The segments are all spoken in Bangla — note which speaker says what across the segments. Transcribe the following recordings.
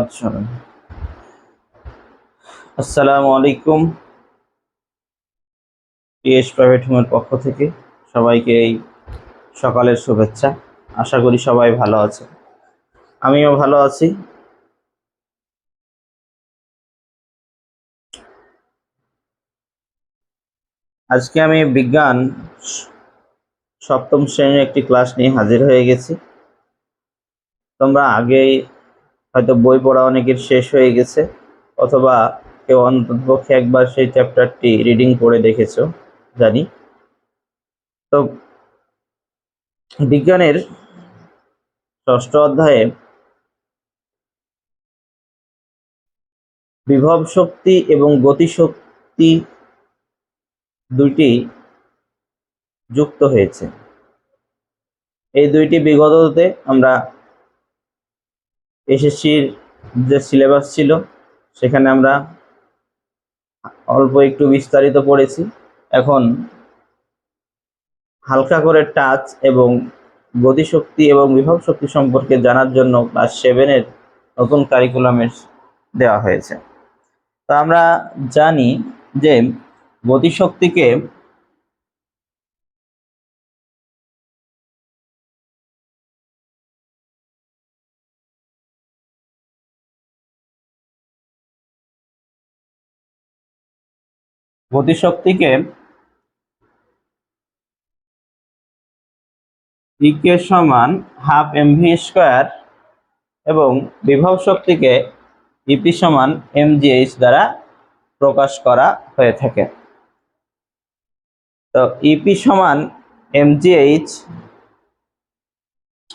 Speaker 1: আচ্ছা। আসসালামু আলাইকুম। টিএস প্রাইভেট হোমের পক্ষ থেকে সবাইকে এই সকালের শুভেচ্ছা। আশা করি সবাই ভালো আছে। আমিও ভালো আছি। আজকে আমি বিজ্ঞান সপ্তম শ্রেণির একটি ক্লাস নিয়ে হাজির হয়ে গেছি। তোমরা আগেই হয়তো বই পড়া অনেকের শেষ হয়ে গেছে, অথবা কেউ অন্ততপক্ষে একবার সেই চ্যাপ্টারটি রিডিং করে দেখেছ, জানি। তো বিজ্ঞানের ষষ্ঠ অধ্যায়ে বিভব শক্তি এবং গতিশক্তি দুইটি যুক্ত হয়েছে। এই দুইটি বিগততে আমরা এসএসসির যে সিলেবাস ছিল, সেখানে আমরা অল্প একটু বিস্তারিত পড়েছি। এখন হালকা করে টাচ এবং গতিশক্তি এবং বিভব শক্তি সম্পর্কে জানার জন্য ক্লাস সেভেনের নতুন কারিকুলামের দেওয়া হয়েছে। তো আমরা জানি যে গতিশক্তিকে গতিশক্তিকে ইকে সমান হাফ এমভি স্কোয়ার এবং বিভব শক্তিকে ইপি সমান এমজিএইচ দ্বারা প্রকাশ করা হয়ে থাকে। তো ইপি সমান এমজিএইচ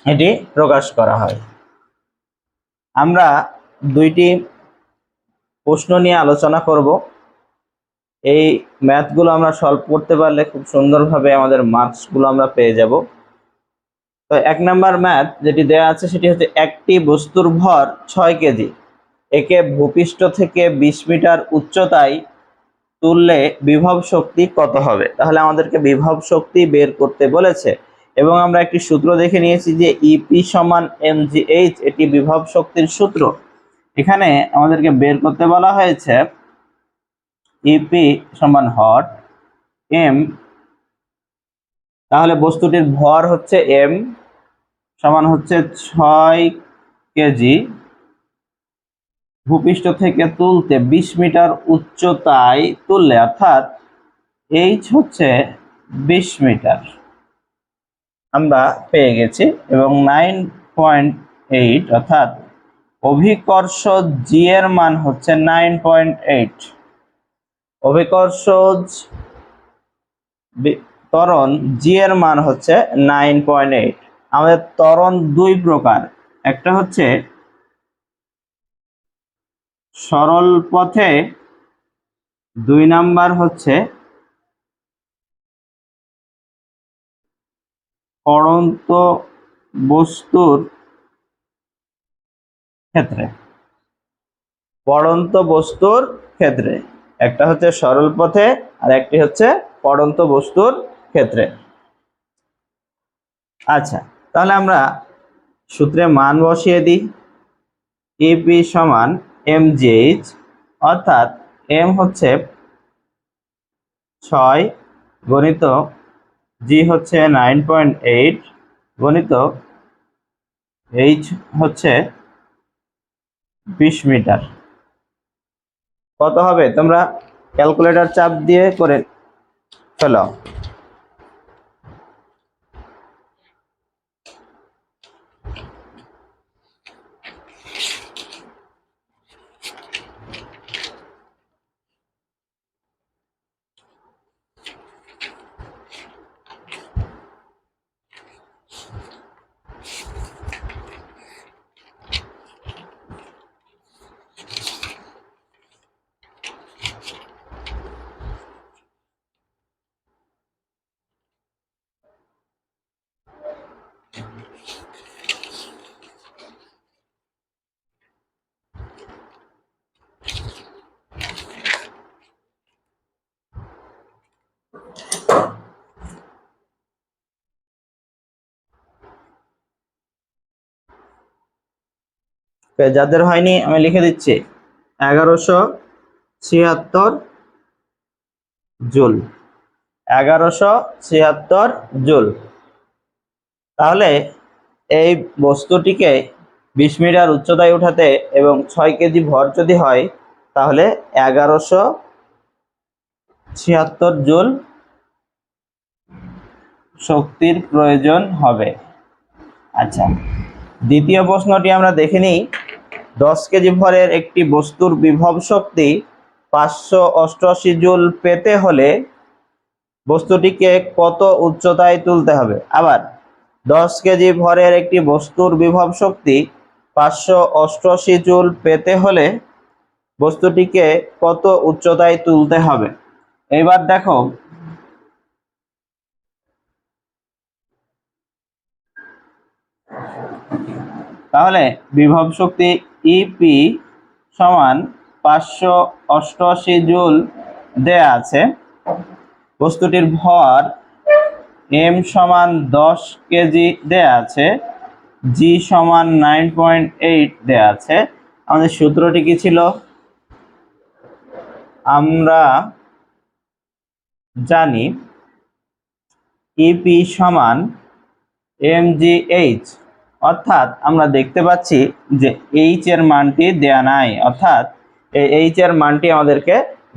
Speaker 1: এটি প্রকাশ করা হয়। আমরা দুইটি প্রশ্ন নিয়ে আলোচনা করব। এই ম্যাথগুলো আমরা সলভ করতে পারলে খুব সুন্দরভাবে আমাদের মার্কসগুলো আমরা পেয়ে যাব। তো এক নাম্বার ম্যাথ যেটি দেওয়া আছে সেটি হচ্ছে একটি বস্তুর ভর ছয় কেজি। একে ভূপৃষ্ঠ থেকে বিশ মিটার উচ্চতায় তুললে বিভব শক্তি কত হবে? তাহলে আমাদেরকে বিভব শক্তি বের করতে বলেছে। এবং আমরা একটি সূত্র দেখে নিয়েছি যে ইপি সমান এমজিএইচ এটি বিভব শক্তির সূত্র। এখানে আমাদেরকে বের করতে বলা হয়েছে ইপি সমান হট এম তাহলে বস্তুটির ভর হচ্ছে এম সমান হচ্ছে ছয় কেজি। ভূপৃষ্ঠ থেকে তুলতে বিশ মিটার উচ্চতায় তুললে অর্থাৎ এইচ হচ্ছে বিশ মিটার। আমরা পেয়ে গেছি এবং নাইন পয়েন্ট এইট অর্থাৎ অভিকর্ষ জি এর মান হচ্ছে নাইন পয়েন্ট এইট অভিকর্ষজ বি- ত্বরণ জি এর মান হচ্ছে নাইন পয়েন্ট এইট আমাদের ত্বরণ দুই প্রকার। একটা হচ্ছে সরল পথে, দুই নাম্বার হচ্ছে পড়ন্ত বস্তুর ক্ষেত্রে। পড়ন্ত বস্তুর ক্ষেত্রে। একটা হচ্ছে সরল পথে, আর একটি হচ্ছে পড়ন্ত বস্তুর ক্ষেত্রে। আচ্ছা তাহলে আমরা সূত্রে মান বসিয়ে দিই। ইপি সমান এম জিএইচ অর্থাৎ এম হচ্ছে ছয় গণিত জি হচ্ছে নাইন পয়েন্ট এইট গণিত এইচ হচ্ছে বিশ মিটার। কত হবে? তোমরা ক্যালকুলেটর চাপ দিয়ে করে ফেলো। যাদের হয়নি, আমি লিখে দিচ্ছি। এগারোশো ছিয়াত্তর জুল। এগারোশো ছিয়াত্তর জুল। তাহলে এই বস্তুটিকে বিশ মিটার উচ্চতায় উঠাতে এবং ছয় কেজি ভর যদি হয়, তাহলে এগারোশো ছিয়াত্তর জুল শক্তির প্রয়োজন হবে। আচ্ছা দ্বিতীয় প্রশ্নটি আমরা দেখে নিই। দশ কেজি ভরের একটি বস্তুর বিভব শক্তি পাঁচশো অষ্টআশি জুল পেতে হলে বস্তুটিকে কত উচ্চতায় তুলতে হবে? আবার, দশ কেজি ভরের একটি বস্তুর বিভব শক্তি পাঁচশো অষ্টআশি জুল পেতে হলে বস্তুটিকে কত উচ্চতায় তুলতে হবে? এবার দেখো তাহলে বিভব শক্তি ইপি সমান পাঁচশো অষ্টআশি জুল দেয়া আছে। বস্তুটির ভর এম সমান দশ কেজি দেয়া আছে। জি সমান নাইন পয়েন্ট এইট দেয়া আছে। আমাদের সূত্রটি কি ছিল? আমরা জানি ইপি সমান এম জি এইচ অর্থাৎ আমরা দেখতে পাচ্ছি যে এইচ এর মানটি দেয়া নাই, অর্থাৎ এই এইচ এর মানটি আমাদেরকে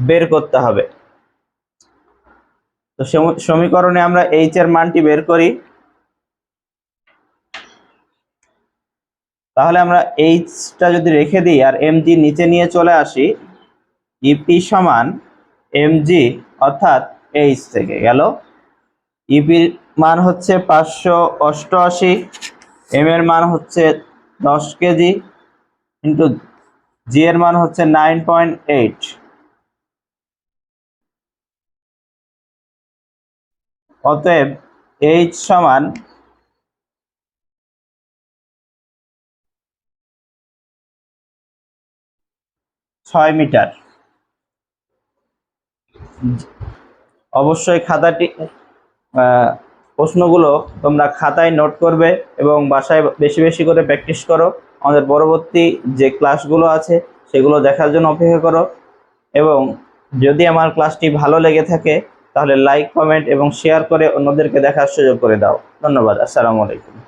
Speaker 1: বের করতে হবে। তো সমীকরণে আমরা এইচ এর মানটি বের করি। তাহলে আমরা এইচটা যদি রেখে দিই আর এম জি নিচে নিয়ে চলে আসি ইপি সমান এম জি অর্থাৎ এইচ থেকে গেল। ইপির মান হচ্ছে পাঁচশো অষ্টআশি। এম এর মান হচ্ছে দশ কেজি ইন্টু জি এর মান হচ্ছে নাইন পয়েন্ট এইট। অতএব এইচ সমান ছয় মিটার। অবশ্যই খাতাটি আহ, প্রশ্নগুলো তোমরা খাতায় নোট করবে এবং বাসায় বেশি বেশি করে প্র্যাকটিস করো। আমাদের পরবর্তী যে ক্লাসগুলো আছে, সেগুলো দেখার জন্য অপেক্ষা করো। এবং যদি আমার ক্লাসটি ভালো লেগে থাকে, তাহলে লাইক কমেন্ট এবং শেয়ার করে অন্যদেরকে দেখার সুযোগ করে দাও। ধন্যবাদ, আসসালামু আলাইকুম।